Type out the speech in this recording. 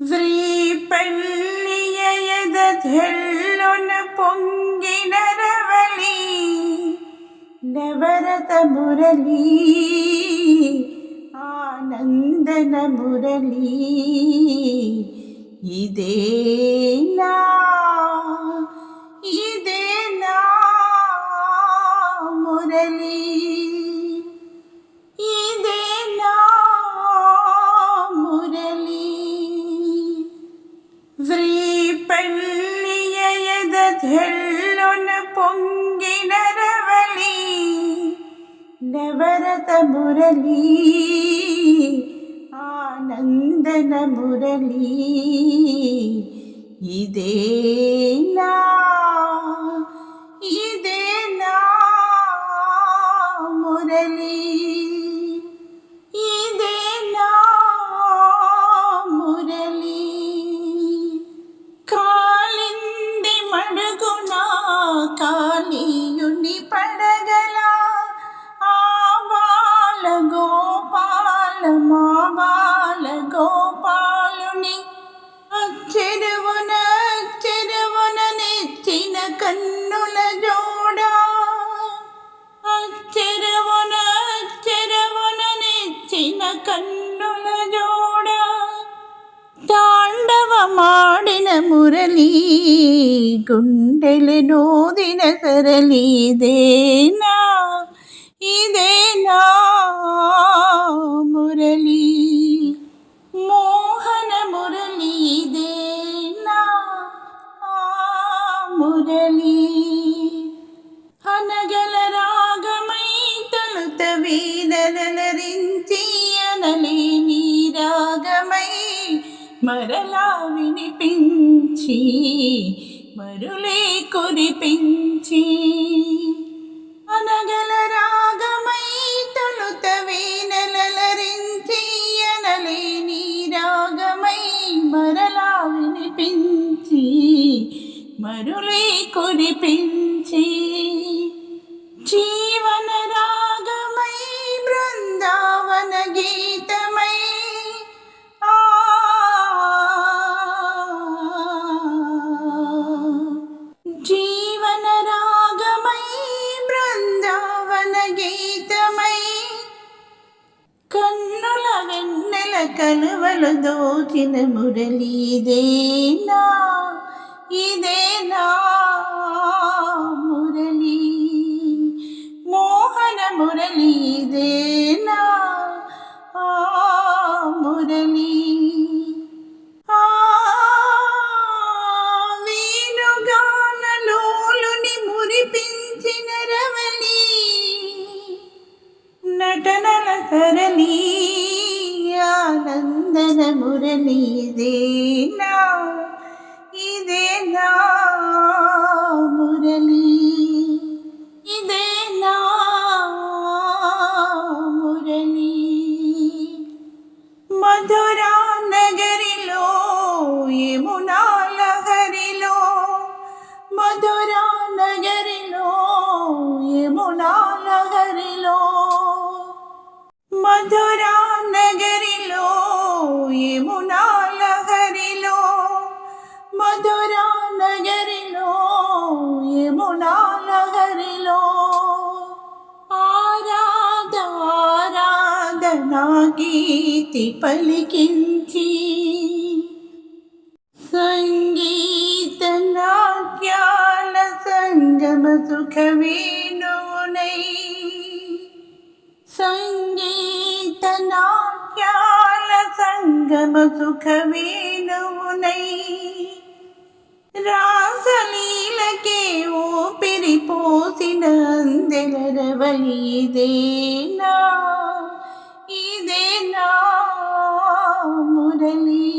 ശ്രീപെള്ളിയയതല്ലുന പൊങ്കിനരവളി നവരത മുരളി ആനന്ദന മുരളി ഇതേ നാ എല്ലൊന്ന് പൊങ്ങിനരവളി നവരത മുരളി ആനന്ദന മുരളി ഇതേ ಕಣ್ಣೊಳಜೋಡ ತಾಂಡವ ಮಾಡಿನ ಮುರಳಿ ಗುಂಡೆಲೆ ನೋದಿನ ಸರಳಿ ಇದೇನಾ ಇದೇನಾ ಮುರಳಿ మరలా వినిపించి మరులే కురిపించి అనగల రాగమై తొలుత వీణలరించి అనలేని రాగమై మరలా వినిపించి మరులే కురిపించి జీవన రాగమై బృందావన గీతమై వెన్నెల కలువలు దోచిన మురళి ఇదేనా ఇదేనా మురళి? మోహన మురళి ఇదేనా మధురా నగరిలో యమునా నగరిలో ఆరాధ ఆరాధనా గీతి పలికించి సంగీత నాట్యాల సంగమ సుఖ వేణునై సంగీత నాట్యాల సంగమ సుఖ వేణునై రాసలీలకే ఊపిరి పోసిన అందెలరవలి ఇదేనా ఇదేనా మురళీ.